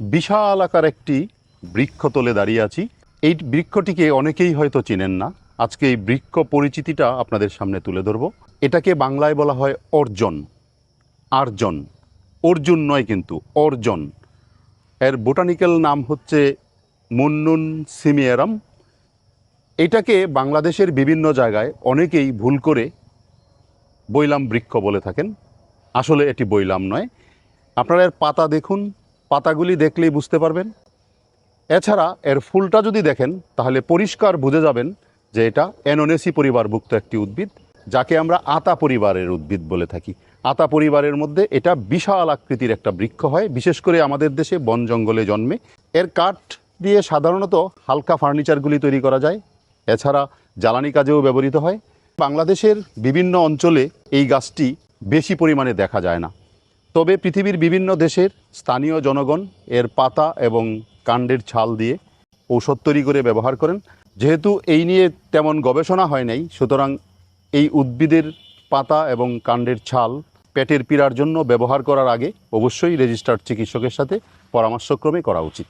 বিশাল আকার একটি বৃক্ষ তলে দাঁড়িয়ে আছি। এই বৃক্ষটিকে অনেকেই হয়তো চিনেন না। আজকে এই বৃক্ষ পরিচিতিটা আপনাদের সামনে তুলে ধরব। এটাকে বাংলায় বলা হয় অর্জন। আর্জন। অর্জুন নয় কিন্তু, অর্জন। এর বোটানিক্যাল নাম হচ্ছে মুন্নুন সিমিয়ারাম। এটাকে বাংলাদেশের বিভিন্ন জায়গায় অনেকেই ভুল করে বৈলাম বৃক্ষ বলে থাকেন। আসলে এটি বৈলাম নয়। আপনারা এর পাতা দেখুন। পাতাগুলি দেখলেই বুঝতে পারবেন। এছাড়া এর ফুলটা যদি দেখেন, তাহলে পরিষ্কার বুঝে যাবেন যে এটা অ্যানোনেসি পরিবারভুক্ত একটি উদ্ভিদ, যাকে আমরা আতা পরিবারের উদ্ভিদ বলে থাকি। আতা পরিবারের মধ্যে এটা বিশাল আকৃতির একটা বৃক্ষ হয়, বিশেষ করে আমাদের দেশে বন জঙ্গলে জন্মে। এর কাঠ দিয়ে সাধারণত হালকা ফার্নিচারগুলি তৈরি করা যায়। এছাড়া জ্বালানি কাজেও ব্যবহৃত হয়। বাংলাদেশের বিভিন্ন অঞ্চলে এই গাছটি বেশি পরিমাণে দেখা যায় না। তবে পৃথিবীর বিভিন্ন দেশের স্থানীয় জনগণ এর পাতা এবং কাণ্ডের ছাল দিয়ে ঔষধ তৈরি করে ব্যবহার করেন। যেহেতু এই নিয়ে তেমন গবেষণা হয় নাই, সুতরাং এই উদ্ভিদের পাতা এবং কাণ্ডের ছাল পেটের পীড়ার জন্য ব্যবহার করার আগে অবশ্যই রেজিস্টার্ড চিকিৎসকের সাথে পরামর্শক্রমে করা উচিত।